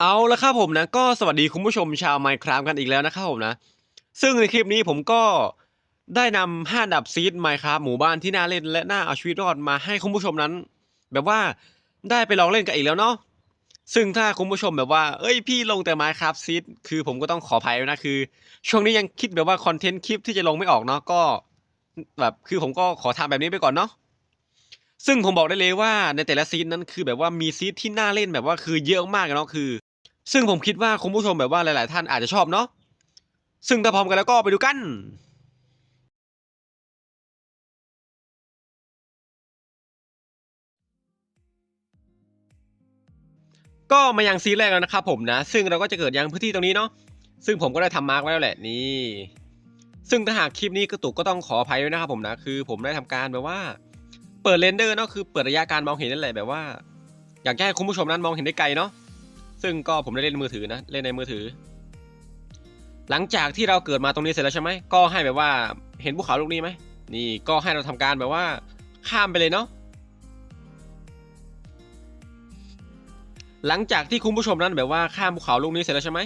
เอาละครับผมนะก็สวัสดีคุณผู้ชมชาว Minecraft กันอีกแล้วนะครับผมนะ ซึ่งในคลิปนี้ผมก็ได้นำ5อันดับซีด Minecraft หมู่บ้านที่น่าเล่นและน่าเอาชีวิตรอดมาให้คุณผู้ชมนั้น แบบว่าได้ไปลองเล่นกันอีกแล้วเนาะซึ่งถ้าคุณผู้ชมแบบว่า เอ้ยพี่ลงแต่ Minecraft ซีดคือผมก็ต้องขออภัยนะคือ ช่วงนี้ยังคิดแบบว่าคอนเทนต์คลิปที่จะลงไม่ออกเนาะก็ แบบคือผมก็ขอทำแบบนี้ไปก่อนเนาะซึ่งผมบอกได้เลยว่าในแต่ละซีนนั้นคือแบบว่ามีซีนที่น่าเล่นแบบว่าคือเยอะมากเนาะคือ ซึ่งผมคิดว่าคุณผู้ชมแบบว่าหลายๆ ท่านอาจจะชอบเนาะซึ่งถ้าพร้อมกันแล้วก็ไปดูกันก็มายังซีแรกแล้วนะครับผมนะ ซึ่งเราก็จะเกิดยังพื้นที่ตรงนี้เนาะซึ่งผมก็ได้ทำมาร์กไว้แล้วแหละนี่ ซึ่งถ้าหากคลิปนี้กระตุกก็ต้องขออภัยด้วยนะครับผมนะ คือผมได้ทำการแบบว่า เปิดเรนเดอร์เนาะคือเปิดระยะการมองเห็นนั่นแหละแบบว่า อยากให้คุณผู้ชมนั้นมองเห็นได้ไกลเนาะ ซึ่งก็ผมได้เล่นมือถือนะเล่นในมือถือ หลังจากที่เราเกิดมาตรงนี้เสร็จแล้วใช่ไหมก็ให้แบบว่าเห็นภูเขาลูกนี้ไหมนี่ก็ให้เราทำการแบบว่าข้ามไปเลยเนาะหลังจากที่คุณผู้ชมนั้นแบบว่าข้ามภูเขาลูกนี้เสร็จแล้วใช่ไหม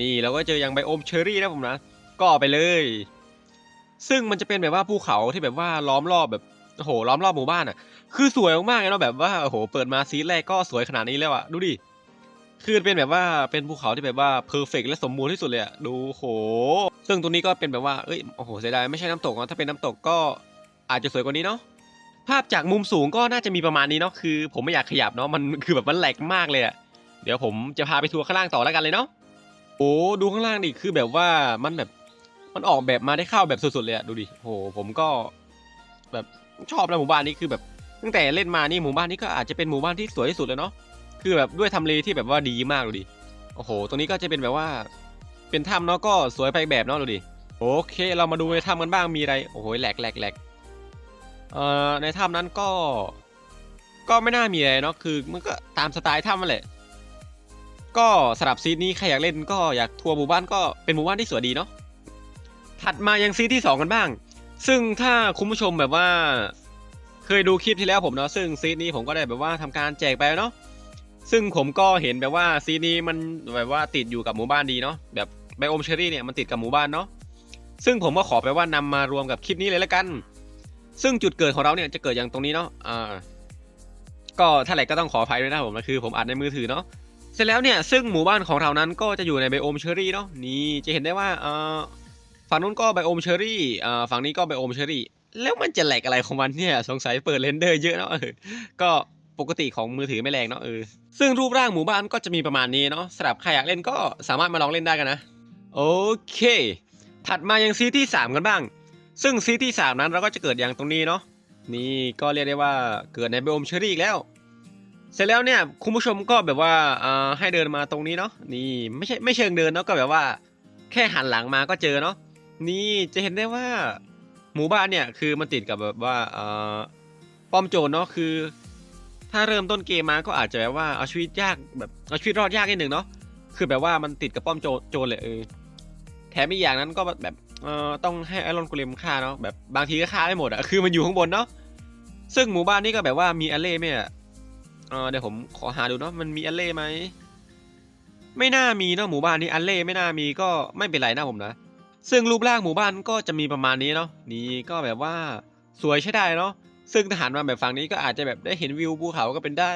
นี่เราก็เจอยังไบโอมเชอรี่นะผมนะก็ไปเลย ซึ่งมันจะเป็นแบบว่าภูเขาที่แบบว่าล้อมรอบแบบโอ้โหล้อมรอบหมู่บ้านอะ คือสวยมากๆเลยเนาะแบบว่าโอ้โหเปิดมาซีแรกก็สวยขนาดนี้แล้วอะดูดิ คือเป็นแบบว่าเป็นภูเขาที่แบบว่าเพอร์เฟกและสมบูรณ์ที่สุดเลยอะดูโห ซึ่งตรงนี้ก็เป็นแบบว่าเอ้ยโอ้โหเสียดายไม่ใช่น้ำตกนะถ้าเป็นน้ำตกก็อาจจะสวยกว่านี้เนาะภาพจากมุมสูงก็น่าจะมีประมาณนี้เนาะคือ ผมไม่อยากขยับเนาะมันคือแบบมันแหลกมากเลยอะเดี๋ยวผมจะพาไปทัวร์ข้างล่างต่อแล้วกันเลยเนาะโอ้ดูข้างล่างดิคือแบบว่ามันแบบมันออกแบบมาได้เข้าแบบสุดๆเลยอะดูดิโหผมก็ แบบชอบนะหมู่บ้านนี้คือแบบ ตั้งแต่เล่นมานี่หมู่บ้านนี้ก็อาจจะเป็นหมู่บ้านที่สวยที่สุดเลยเนาะ คือแบบด้วยทำเลที่แบบว่าดีมากดูดิโอ้โห ตรงนี้ก็จะเป็นแบบว่า เป็นถ้ำเนาะก็สวยไปแบบเนาะดูดิโอเค เรามาดูในถ้ำกันบ้างมีอะไรโอ้โหแหลกแหลกแหลกเอ่อในถ้ำนั้นก็ ก็ไม่น่ามีอะไรเนาะคือมันก็ตามสไตล์ถ้ำนั่นแหละก็สำหรับซีนนี้ใครอยากเล่นก็อยากทัวร์หมู่บ้านก็เป็นหมู่บ้านที่สวยดีเนาะถัดมายังซีนที่สองกันบ้าง ซึ่งถ้าคุณผู้ชมแบบว่า เคยดูคลิปที่แล้วผมเนาะซึ่งซีนนี้ผมก็ได้แบบว่าทำการแจกไปเนาะ ซึ่งผมก็เห็นแบบว่าซีนนี้มันแบบว่าติดอยู่กับหมู่บ้านดีเนาะแบบไบโอมเชอรี่เนี่ยมันติดกับหมู่บ้านเนาะซึ่งผมก็ขอไปว่านำมารวมกับคลิปนี้เลยละกัน ซึ่งจุดเกิดของเราเนี่ยจะเกิดอย่างตรงนี้เนาะอ่าก็ถ้าไหนก็ต้องขออภัยด้วยนะผมคือผมอัดในมือถือเนาะเสร็จแล้วเนี่ยซึ่งหมู่บ้านของเรานั้นก็จะอยู่ในไบโอมเชอรี่เนาะนี่จะเห็นได้ว่าอ่าฝั่งนู้นก็ไบโอมเชอรี่อ่าฝั่งนี้ก็ไบโอมเชอรี่แล้วมันจะแหลกอะไรของมันเนี่ยสงสัยเปิดเรนเดอร์เยอะเนาะก็ ปกติของมือถือไม่แรงเนาะเออซึ่งรูปร่างหมู่บ้านก็จะมีประมาณนี้เนาะสำหรับใครอยากเล่นก็สามารถมาลองเล่นได้กันนะ โอเค ถัดมายังซีที่3กันบ้าง ซึ่งซีที่3นั้นเราก็จะเกิดอย่างตรงนี้เนาะนี่ก็เรียกได้ว่าเกิดในไบโอมเชอรี่อีกแล้ว เสร็จแล้วเนี่ยคุณผู้ชมก็แบบว่าอ่าให้เดินมาตรงนี้เนาะนี่ไม่ใช่ไม่เชิงเดินเนาะก็แบบว่า แค่หันหลังมาก็เจอเนาะนี่จะเห็นได้ว่าหมู่บ้านเนี่ยคือมันติดกับแบบว่าอ่าป้อมโจรเนาะคือ ถ้าเริ่มต้นเกมมาก็อาจจะแบบว่าเอาชีวิตยากแบบเอาชีวิตรอดยากนิดหนึ่งเนาะคือแบบว่ามันติดกับป้อมโจโจเลยเออแถมอีกอย่างนั้นก็แบบเอ่อต้องให้ไอรอนกูเลมฆ่าเนาะแบบบางทีก็ฆ่าไม่หมดอะคือมันอยู่ข้างบนเนาะซึ่งหมู่บ้านนี้ก็แบบว่ามีอเล่ไหมอะเออเดี๋ยวผมขอหาดูเนาะมันมีอเล่ไหมไม่น่ามีเนาะหมู่บ้านนี้อเล่ไม่น่ามีก็ไม่เป็นไรนะผมนะ ซึ่งรูปร่างหมู่บ้านก็จะมีประมาณนี้เนาะนี่ก็แบบว่าสวยใช้ได้เนาะ ซึ่งทหารมาแบบฝั่งนี้ก็อาจจะแบบได้เห็นวิวภูเขาก็เป็นได้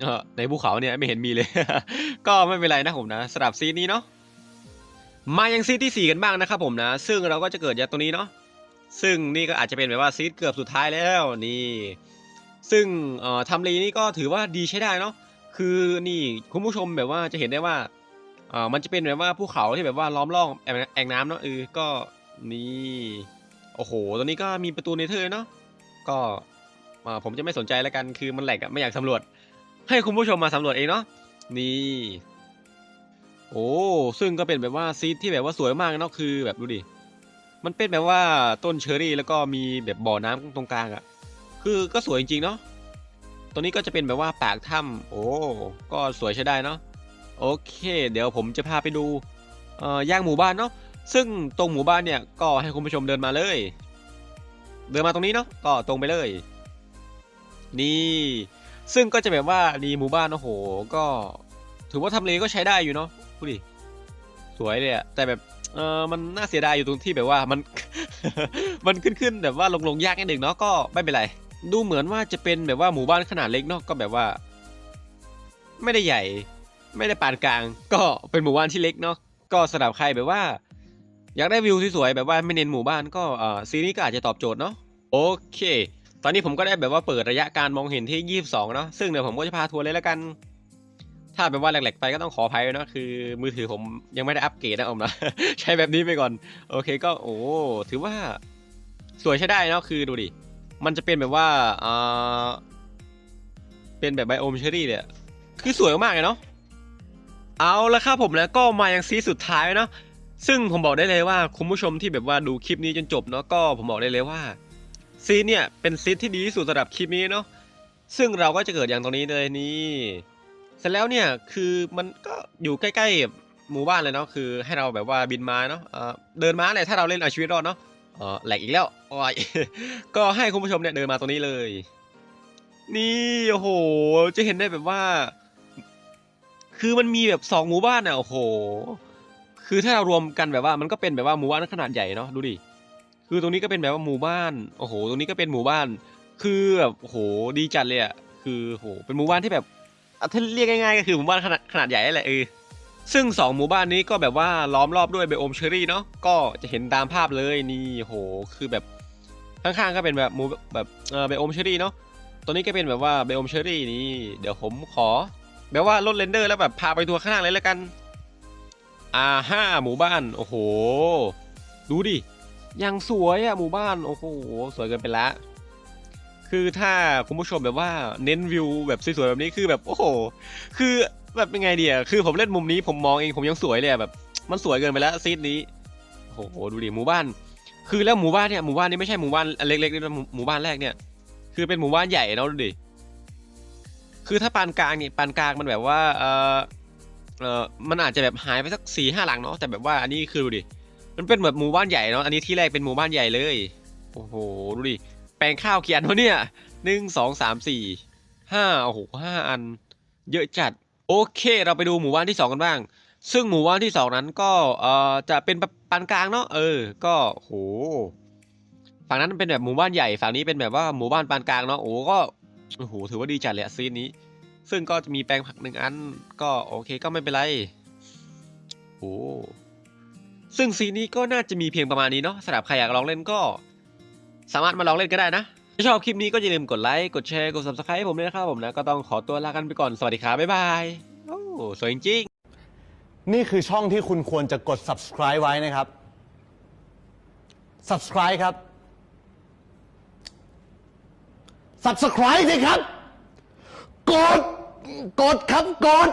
เออในภูเขาเนี่ยไม่เห็นมีเลย ก็ไม่เป็นไรนะผมนะสำหรับซีนนี้เนาะมายังซีนที่ 4 กันบ้างนะครับผมนะ ซึ่งเราก็จะเกิดจากตรงนี้เนาะซึ่งนี่ก็อาจจะเป็นแบบว่าซีนเกือบสุดท้ายแล้วนี่ซึ่งเอ่อทำเลนี่ก็ถือว่าดีใช้ได้เนาะคือนี่คุณผู้ชมแบบว่าจะเห็นได้ว่าเอ่อมันจะเป็นแบบว่าภูเขาที่แบบว่าล้อมรอบแอ่งแองน้ำเนาะเออก็นี่โอ้โหตรงนี้ก็มีประตูเนเธอร์เนาะ ก็อ่าผมจะไม่สนใจแล้วกันคือมันแหลกอะไม่อยากสำรวจ ให้คุณผู้ชมมาสำรวจเองเนาะนี่ โอ้ซึ่งก็เป็นแบบว่าซีดที่แบบว่าสวยมากเนาะคือแบบดูดิมันเป็นแบบว่าต้นเชอร์รี่แล้วก็มีแบบบ่อน้ำตรงกลางอะคือก็สวยจริงๆเนาะตรงนี้ก็จะเป็นแบบว่าปากถ้ำโอ้ก็สวยใช้ได้เนาะโอเค เดี๋ยวผมจะพาไปดูย่างหมู่บ้านเนาะซึ่งตรงหมู่บ้านเนี่ยก็ให้คุณผู้ชมเดินมาเลย เดินมาตรงนี้เนาะก็ตรงไปเลย นี่ซึ่งก็จะแบบว่าดีหมู่บ้านโอ้โห ก็ถือว่าทำเลก็ใช้ได้อยู่เนาะดูดิสวยเลยอะแต่แบบเออมันน่าเสียดายอยู่ตรงที่แบบว่ามัน มันขึ้นขึ้นๆแบบว่าลงลงๆยากนิดหนึ่งเนาะก็ไม่เป็นไร ดูเหมือนว่าจะเป็นแบบว่าหมู่บ้านขนาดเล็กเนาะก็แบบว่า ไม่ได้ใหญ่ ไม่ได้ปานกลาง ก็เป็นหมู่บ้านที่เล็กเนาะก็สำหรับใครแบบว่า อยากได้วิวสวยๆแบบว่าไม่เน้นหมู่บ้านก็เอ่อซีนี้ก็อาจจะตอบโจทย์เนาะโอเค ตอนนี้ผมก็ได้แบบว่าเปิดระยะการมองเห็นที่ 22 เนาะซึ่งเดี๋ยวผมก็จะพาทัวร์เลยแล้วกัน ถ้าแบบว่าแหลกๆไปก็ต้องขออภัยเนาะคือมือถือผมยังไม่ได้อัปเกรดนะอมนะใช้แบบนี้ไปก่อน โอเคก็โอ้ถือว่าสวยใช้ได้เนาะคือดูดิมันจะเป็นแบบว่าอ่าเป็นแบบไบโอมเชอรี่เลยอะคือสวยมากเลยเนาะเอาละครับผมแล้วก็มายังซีสุดท้ายเนาะ ซึ่งผมบอกได้เลยว่าคุณผู้ชมที่แบบว่าดูคลิปนี้จนจบเนาะก็ผมบอกได้เลยว่าซีนเนี่ยเป็นซีนที่ดีที่สุดสำหรับคลิปนี้เนาะซึ่งเราก็จะเกิดอย่างตรงนี้เลยนี่เสร็จแล้วเนี่ยคือมันก็อยู่ใกล้ๆหมู่บ้านเลยเนาะคือให้เราแบบว่าบินมาเนาะเดินมาเลยถ้าเราเล่นเอาชีวิตรอดเนาะเออแหลกอีกแล้วโอ้ยก็ให้คุณผู้ชมเนี่ยเดินมาตรงนี้เลย นี่โอ้โหจะเห็นได้แบบว่า คือมันมีแบบสองหมู่บ้านอะโอ้โห คือถ้าเรารวมกันแบบว่ามันก็เป็นแบบว่าหมู่บ้านขนาดใหญ่เนาะดูดิคือตรงนี้ก็เป็นแบบว่าหมู่บ้านโอ้โห ตรงนี้ก็เป็นหมู่บ้าน คือแบบโหดีจัดเลยอะคือโหเป็นหมู่บ้านที่แบบถ้าเรียกง่ายๆก็คือหมู่บ้านขนาดขนาดใหญ่แหละเออซึ่งสองหมู่บ้านนี้ก็แบบว่าล้อมรอบด้วยไบโอมเชอรี่เนาะก็จะเห็นตามภาพเลยนี่โหคือแบบข้างๆก็เป็นแบบหมู่แบบเออไบโอมเชอรี่เนาะตัวนี้ก็เป็นแบบว่าไบโอมเชอรี่นี่เดี๋ยวผมขอ แบบว่าลดเรนเดอร์แล้วแบบพาไปทัวร์ข้างล่างเลยแล้วกัน อ่าห้าหมู่บ้าน โอ้โห ดูดิ ยังสวยอะหมู่บ้าน โอ้โห สวยเกินไปละ คือถ้าคุณผู้ชมแบบว่าเน้นวิวแบบสวยๆแบบนี้คือแบบโอ้โห คือแบบเป็นไงเดียคือผมเล่นมุมนี้ผมมองเองผมยังสวยเลยแบบ มันสวยเกินไปแล้วซีดนี้ โอ้โห ดูดิหมู่บ้าน คือแล้วหมู่บ้านเนี่ยหมู่บ้านนี้ไม่ใช่หมู่บ้านเล็กๆนี่นะหมู่หมู่บ้านแรกเนี่ย คือเป็นหมู่บ้านใหญ่เนาะดูดิ คือถ้าปานกลางเนี่ยปานกลางมันแบบว่าเออ เออมันอาจจะแบบหายไปสักสี่ห้าหลังเนาะแต่แบบว่าอันนี้คือดูดิมันเป็นแบบหมู่บ้านใหญ่เนาะอันนี้ที่แรกเป็นหมู่บ้านใหญ่เลย โอ้โหดูดิแปลงข้าวเขียนวะเนี่ยหนึ่งสองสามสี่ห้าโอ้โหห้าอัน เยอะจัด โอเค เราไปดูหมู่บ้านที่สองกันบ้าง ซึ่งหมู่บ้านที่สองนั้นก็เอ่อจะเป็นปานกลางเนาะเออ ก็โหฝั่งนั้นเป็นแบบหมู่บ้านใหญ่ฝั่งนี้เป็นแบบว่าหมู่บ้านปานกลางเนาะโอ้ก็โอ้โหถือว่าดีจัดเลยซีนนี้ ซึ่งก็จะมีแปลงผักหนึ่งอัน ก็โอเคก็ไม่เป็นไรโอ้ซึ่งซีนนี้ก็น่าจะมีเพียงประมาณนี้เนาะสำหรับใครอยากลองเล่นก็ สามารถมาลองเล่นก็ได้นะถ้าชอบคลิปนี้ก็อย่าลืมกดไลค์กดแชร์กด subscribe ให้ผมด้วยนะครับผมนะก็ต้องขอตัวลากันไปก่อนสวัสดีครับบ๊ายบายโอ้สวยจริงนี่คือช่องที่คุณควรจะกด subscribe ไว้นะครับ subscribe ครับ subscribe สิครับ กด กดครับกด